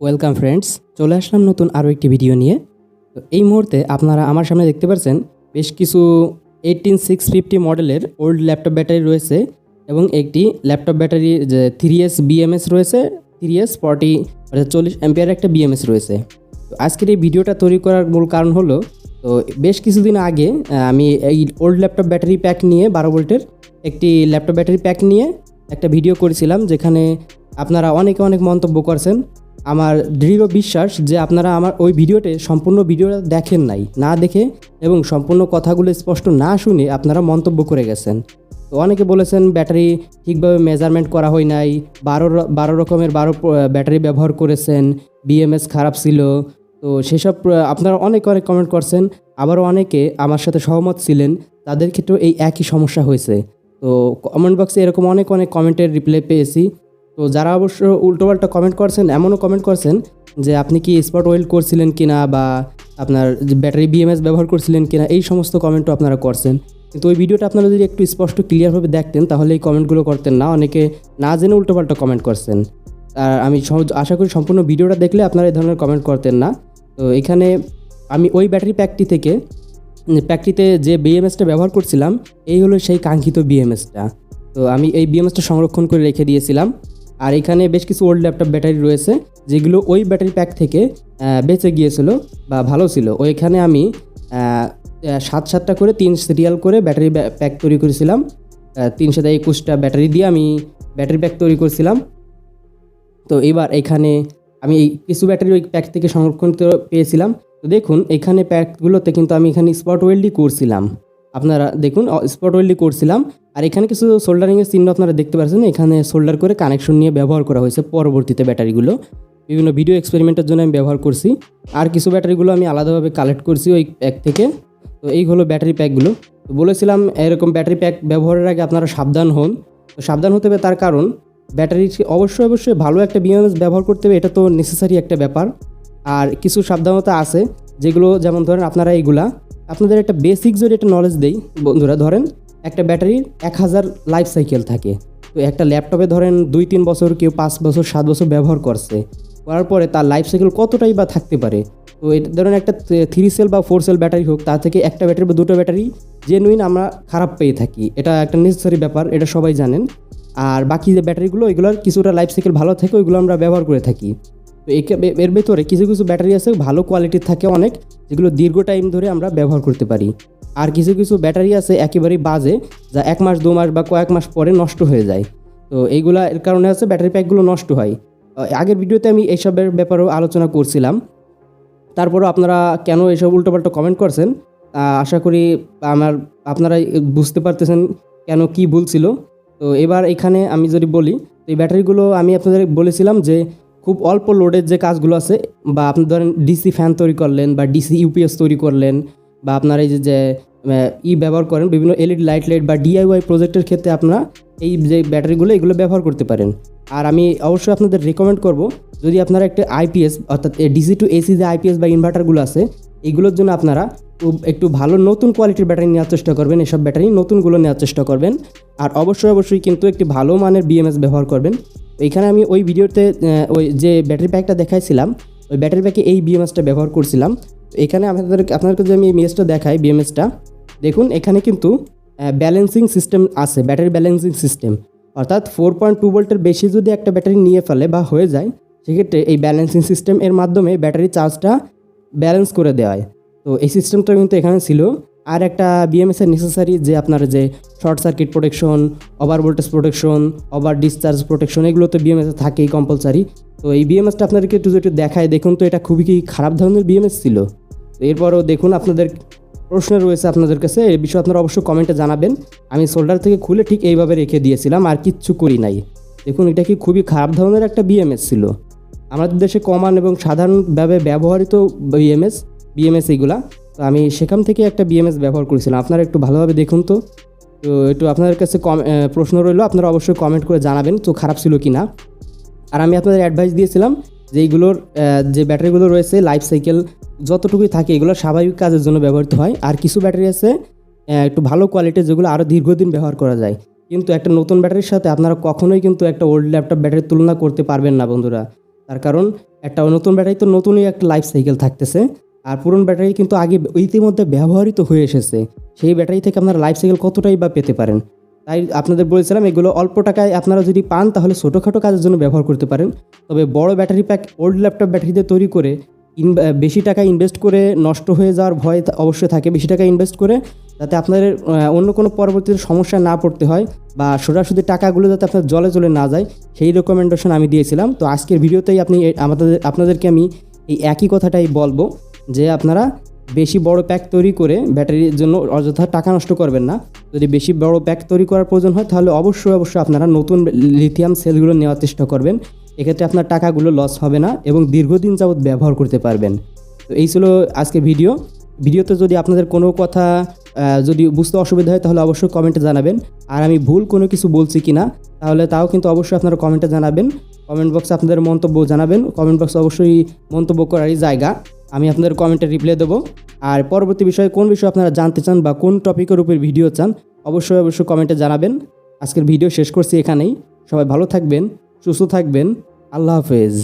Welcome friends চলে আসলাম নতুন আরও একটি ভিডিও নিয়ে। তো এই মুহূর্তে আপনারা আমার সামনে দেখতে পাচ্ছেন বেশ কিছু এইটিন সিক্স ফিফটি মডেলের ওল্ড ল্যাপটপ ব্যাটারি রয়েছে এবং একটি ল্যাপটপ ব্যাটারি যে থ্রি এস বিএমএস রয়েছে থ্রি এস ফর্টি অর্থাৎ চল্লিশ অ্যাম্পিয়ার একটা বিএমএস রয়েছে। তো আজকের এই ভিডিওটা তৈরি করার মূল কারণ হলো, তো বেশ কিছুদিন আগে আমি এই ওল্ড ল্যাপটপ ব্যাটারি প্যাক নিয়ে, বারো ভোল্টের একটি ল্যাপটপ ব্যাটারি প্যাক নিয়ে একটা ভিডিও করেছিলাম, যেখানে আপনারা অনেকে অনেক মন্তব্য করছেন আমার দৃঢ় বিশ্বাস যে আপনারা আমার ওই ভিডিওতে সম্পূর্ণ ভিডিওটা দেখেন নাই, না দেখে এবং সম্পূর্ণ কথাগুলো স্পষ্ট না শুনে আপনারা মন্তব্য করে গেছেন। তো অনেকে বলেছেন ব্যাটারি ঠিকভাবে মেজারমেন্ট করা হয় নাই, বারো বারো রকমের বারো ব্যাটারি ব্যবহার করেছেন বিএমএস খারাপ ছিল। তো সেসব আপনারা অনেক অনেক কমেন্ট করছেন, আবারও অনেকে আমার সাথে সহমত ছিলেন, তাদের ক্ষেত্রেও এই একই সমস্যা হয়েছে। তো কমেন্ট বক্সে এরকম অনেক অনেক কমেন্টের রিপ্লাই পেয়েছি। তো যারা অবশ্য উল্টোপাল্টা কমেন্ট করছেন, এমনও কমেন্ট করছেন যে আপনি কি স্পট ওয়েল করছিলেন কিনা বা আপনার ব্যাটারি বিএমএস ব্যবহার করছিলেন কিনা, এই সমস্ত কমেন্টও আপনারা করছেন। কিন্তু ওই ভিডিওটা আপনারা যদি একটু স্পষ্ট ক্লিয়ারভাবে দেখতেন, তাহলে এই কমেন্টগুলো করতেন না। অনেকে না জেনে উল্টোপাল্টা কমেন্ট করছেন। আর আমি সহজ- আশা করি সম্পূর্ণ ভিডিওটা দেখলে আপনারা এই ধরনের কমেন্ট করতেন না। তো এখানে আমি ওই ব্যাটারি প্যাকটি থেকে প্যাকটিতে যে বিএমএসটা ব্যবহার করছিলাম, এই হলো সেই কাঙ্ক্ষিত বিএমএসটা তো আমি এই বিএমএসটা সংরক্ষণ করে রেখে দিয়েছিলাম। আর এখানে বেশ কিছু ওল্ড ল্যাপটপ ব্যাটারি রয়েছে, যেগুলো ওই ব্যাটারি প্যাক থেকে বেঁচে গিয়েছিল বা ভালো ছিল। ওইখানে আমি সাত সাতটা করে তিন সিরিয়াল করে ব্যাটারি প্যাক তৈরি করেছিলাম। তিন সাথে একুশটা ব্যাটারি দিয়ে আমি ব্যাটারি প্যাক তৈরি করেছিলাম। তো এবার এখানে আমি এই কিছু ব্যাটারি ওই প্যাক থেকে সংরক্ষণ পেয়েছিলাম। তো দেখুন, এখানে প্যাকগুলোতে কিন্তু আমি এখানে স্পট ওয়েল্ডই করছিলাম। আপনারা দেখুন স্পট ওয়েল্ডই করছিলাম, আর এখানে কিছু সোল্ডারিংয়ের চিহ্ন আপনারা দেখতে পাচ্ছেন, এখানে সোল্ডার করে কানেকশন নিয়ে ব্যবহার করা হয়েছে পরবর্তীতে ব্যাটারিগুলো। বিভিন্ন ভিডিও এক্সপেরিমেন্টের জন্য আমি ব্যবহার করছি, আর কিছু ব্যাটারিগুলো আমি আলাদাভাবে কালেক্ট করছি ওই প্যাক থেকে। তো এই হলো ব্যাটারি প্যাকগুলো তো বলেছিলাম, এরকম ব্যাটারি প্যাক ব্যবহারের আগে আপনারা সাবধান হন। তো সাবধান হতে হবে তার কারণ ব্যাটারি অবশ্যই অবশ্যই ভালো একটা বিএমএস ব্যবহার করতে হবে, এটা তো নেসেসারি একটা ব্যাপার। আর কিছু সাবধানতা আছে, যেগুলো যেমন ধরেন আপনারা এইগুলা আপনাদের একটা বেসিক যদি একটা নলেজ দেই, বন্ধুরা, ধরেন একটা ব্যাটারির এক হাজার লাইফ সাইকেল থাকে। তো একটা ল্যাপটপে ধরেন দুই তিন বছর, কেউ পাঁচ বছর, সাত বছর ব্যবহার করছে। করার পরে তার লাইফ সাইকেল কতটাই বা থাকতে পারে? তো এটা ধরেন একটা থ্রি সেল বা ফোর সেল ব্যাটারি হোক, তার থেকে একটা ব্যাটারি বা দুটো ব্যাটারি জেনুইন আমরা খারাপ পেয়ে থাকি। এটা একটা নেসেসারি ব্যাপার, এটা সবাই জানেন। আর বাকি যে ব্যাটারিগুলো এগুলোর কিছুটা লাইফ সাইকেল ভালো থাকে, ওইগুলো আমরা ব্যবহার করে থাকি। তো এর ভেতরে কিছু কিছু ব্যাটারি আছে, ভালো কোয়ালিটির থাকে অনেক, যেগুলো দীর্ঘ টাইম ধরে আমরা ব্যবহার করতে পারি। আর কিছু কিছু ব্যাটারি আছে একেবারেই বাজে, যা এক মাস, দু মাস বা কয়েক মাস পরে নষ্ট হয়ে যায়। তো এইগুলা এর কারণে আছে, ব্যাটারি প্যাকগুলো নষ্ট হয়। আগের ভিডিওতে আমি এইসবের ব্যাপারেও আলোচনা করছিলাম। তারপরও আপনারা কেন এসব উল্টোপাল্টা কমেন্ট করছেন আশা করি আমার আপনারা বুঝতে পারতেছেন কেন কি ভুল ছিল। তো এবার এখানে আমি যদি বলি এই ব্যাটারিগুলো আমি আপনাদের বলেছিলাম যে খুব অল্প লোডের যে কাজগুলো আছে, বা আপনি ধরেন ডিসি ফ্যান তৈরি করলেন, বা ডিসি ইউপিএস তৈরি করলেন, বা আপনার এই যে ই ব্যবহার করেন, বিভিন্ন এলইডি লাইট লাইট বা ডিআইওয়াই প্রজেক্টের ক্ষেত্রে আপনারা এই যে ব্যাটারিগুলো, এগুলো ব্যবহার করতে পারেন। আর আমি অবশ্যই আপনাদের রেকমেন্ড করব, যদি আপনারা একটা আইপিএস অর্থাৎ ডিসি টু এসি যে আইপিএস বা ইনভার্টারগুলো আছে, এগুলোর জন্য আপনারা একটু ভালো নতুন কোয়ালিটির ব্যাটারি নেওয়ার চেষ্টা করবেন। এসব ব্যাটারি নতুনগুলো নেওয়ার চেষ্টা করবেন। আর অবশ্যই অবশ্যই কিন্তু একটি ভালো মানের বিএমএস ব্যবহার করবেন। এখানে আমি ওই ভিডিওতে ওই যে ব্যাটারি প্যাকটা দেখাইছিলাম, ওই ব্যাটারি প্যাকে এই বিএমএসটা ব্যবহার করছিলাম। এখানে আপনাদের, আপনাদেরকে যদি আমি ইমেজটা দেখাই বিএমএসটা দেখুন এখানে কিন্তু ব্যালেন্সিং সিস্টেম আছে ব্যাটারি ব্যালেন্সিং সিস্টেম অর্থাৎ ফোর পয়েন্ট টু ভোল্টের বেশি যদি একটা ব্যাটারি নিয়ে ফেলে বা হয়ে যায়, সেক্ষেত্রে এই ব্যালেন্সিং সিস্টেম এর মাধ্যমে ব্যাটারি চার্জটা ব্যালেন্স করে দেওয়া হয়। তো এই সিস্টেমটা কিন্তু এখানে ছিল। আর একটা বিএমএস এর নেসেসারি যে আপনার যে short circuit protection over voltage protection over discharge protection এগুলো তো বিএমএস থাকেই কম্পালসারি তো এই বিএমএসটা আপনাদেরকে একটু একটু দেখায় দেখুন তো এটা খুবই কি খারাপ ধরনের বিএমএস ছিল? তো এরপরও দেখুন আপনাদের প্রশ্ন রয়েছে আপনাদের কাছে, এই বিষয়ে আপনারা অবশ্যই কমেন্টে জানাবেন। আমি সোল্ডার থেকে খুলে ঠিক এইভাবে রেখে দিয়েছিলাম, আর কিচ্ছু করি নাই। দেখুন এটা কি খুবই খারাপ ধরনের একটা বিএমএস ছিল। আমাদের দেশে কমন এবং সাধারণভাবে ব্যবহৃত বিএমএস বিএমএস এইগুলা। তো আমি সেখান থেকে একটা বিএমএস ব্যবহার করেছিলাম। আপনারা একটু ভালোভাবে দেখুন তো। তো একটু আপনাদের কাছে কম প্রশ্ন রইল, আপনারা অবশ্যই কমেন্ট করে জানাবেন তো খারাপ ছিল কি না আর আমি আপনাদের অ্যাডভাইস দিয়েছিলাম যে এইগুলোর যে ব্যাটারিগুলো রয়েছে লাইফ সাইকেল যতটুকুই থাকে, এগুলো স্বাভাবিক কাজের জন্য ব্যবহৃত হয়। আর কিছু ব্যাটারি আছে একটু ভালো কোয়ালিটির যেগুলো আরও দীর্ঘদিন ব্যবহার করা যায়। কিন্তু একটা নতুন ব্যাটারির সাথে আপনারা কখনোই কিন্তু একটা ওল্ড ল্যাপটপ ব্যাটারির তুলনা করতে পারবেন না বন্ধুরা। তার কারণ, একটা নতুন ব্যাটারি তো নতুনই একটা লাইফ সাইকেল থাকতেছে। আর পুরনো ব্যাটারি কিন্তু আগে ইতিমধ্যে ব্যবহৃত হয়ে এসেছে। সেই ব্যাটারি থেকে আপনারা লাইফ সাইকেল কতটাই বা পেতে পারেন? তাই আপনাদের বলেছিলাম, এগুলো অল্প টাকায় আপনারা যদি পান, তাহলে ছোটোখাটো কাজের জন্য ব্যবহার করতে পারেন। তবে বড় ব্যাটারি প্যাক ওল্ড ল্যাপটপ ব্যাটারিতে তৈরি করে বেশি টাকা ইনভেস্ট করে নষ্ট হয়ে যাওয়ার ভয় অবশ্যই থাকে। বেশি টাকা ইনভেস্ট করে যাতে আপনাদের অন্য কোনো পরবর্তীতে সমস্যা না পড়তে হয় বা সোজাসুজি টাকাগুলো যাতে আপনার জলে জলে না যায়, সেই রেকমেন্ডেশন আমি দিয়েছিলাম। তো আজকের ভিডিওতেই আপনি আমাদের আপনাদেরকে আমি এই একই কথাটাই বলব। যে আপনারা বেশি বড় প্যাক তৈরি করে ব্যাটারির জন্য অযথা টাকা নষ্ট করবেন না। যদি বেশি বড় প্যাক তৈরি করার প্রয়োজন হয়, তাহলে অবশ্যই অবশ্যই আপনারা নতুন লিথিয়াম সেলগুলো নেওয়ার চেষ্টা করবেন। এক্ষেত্রে আপনার টাকাগুলো লস হবে না এবং দীর্ঘদিন যাবৎ ব্যবহার করতে পারবেন। তো এই ছিল আজকে ভিডিও ভিডিওতে যদি আপনাদের কোনো কথা যদি বুঝতে অসুবিধা হয়, তাহলে অবশ্যই কমেন্টে জানাবেন। আর আমি ভুল কোনো কিছু বলছি কি না তাহলে তাও কিন্তু অবশ্যই আপনারা কমেন্টে জানাবেন। কমেন্ট বক্সে আপনাদের মন্তব্য জানাবেন। কমেন্ট বক্স অবশ্যই মন্তব্য করারই জায়গা। আমি আপনাদের কমেন্টে রিপ্লাই দেবো। আর পরবর্তী বিষয়ে কোন বিষয়ে আপনারা জানতে চান বা কোন টপিকের উপর ভিডিও চান, অবশ্যই অবশ্যই কমেন্টে জানাবেন। আজকের ভিডিও শেষ করছি এখানেই। সবাই ভালো থাকবেন, সুস্থ থাকবেন। আল্লাহ হাফেজ।